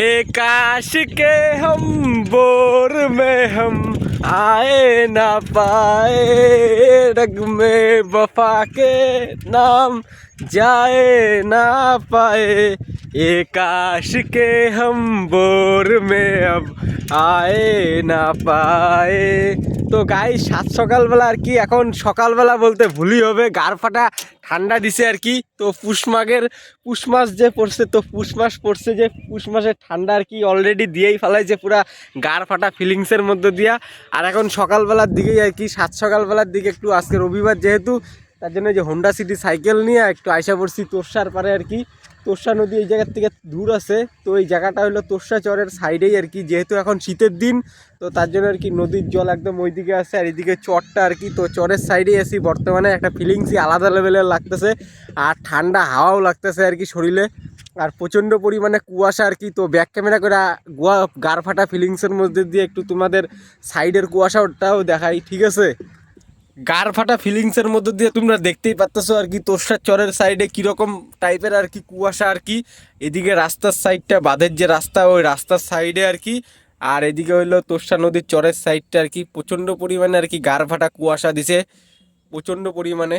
एक के हम बोर में हम। आए ना पाए रग में वफा के नाम जाए ना पाए एक आशिक हम बोर में अब আয়ে না পায়ে তো গাই সাত সকালবেলা আর কি এখন সকালবেলা বলতে ভুলই হবে গার ফাটা ঠান্ডা দিছে আর কি তো পুষ মাঘের পুষ মাস যে পড়ছে তো পুষ মাস পড়ছে যে পুষ মাসের ঠান্ডা আর কি অলরেডি দিয়েই ফেলাইছে পুরা গার ফাটা ফিলিংসের মধ্যে দিয়া আর এখন সকালবেলার দিকেই আর কি, সাত সকালবেলার দিকে একটু আজকে রবিবার যেহেতু, তার জন্য যে হোন্ডা সিটি সাইকেল নিয়ে একটু আয়সা পড়ছি তোরসার পারে আর কি। তোরসা নদী এই জায়গার থেকে দূর আছে, তো এই জায়গাটা হলো তোরসা চরের সাইডেই আর কি, যেহেতু এখন শীতের দিন, তো তার জন্য আর কি নদীর জল একদম ওইদিকে আছে আর এদিকে চরটা আর কি, তো চরের সাইডেই আছি বর্তমানে, একটা ফিলিংসই আলাদা লেভেলের লাগতেছে, আর ঠান্ডা হাওয়াও লাগতেছে আর কি শরীরে। আর প্রচণ্ড পরিমাণে কুয়াশা আর কি, তো ব্যাক ক্যামেরা করে গুয়া গার ফাটা ফিলিংসের মধ্যে দিয়ে একটু তোমাদের সাইডের কুয়াশাটাও দেখাই, ঠিক আছে? গার ফাটা ফিলিংসের মধ্যে দিয়ে তোমরা দেখতেই পাচ্তেছো আর কি তোরসার চরের সাইডে কীরকম টাইপের আর কি কুয়াশা আর কি। এদিকে রাস্তার সাইডটা বাঁধের যে রাস্তা, ওই রাস্তার সাইডে আর কি। আর এদিকে হইল তোরসা নদীর চরের সাইডটা আর কি, প্রচণ্ড পরিমাণে আর কি গার ফাটা কুয়াশা দিছে, প্রচণ্ড পরিমাণে।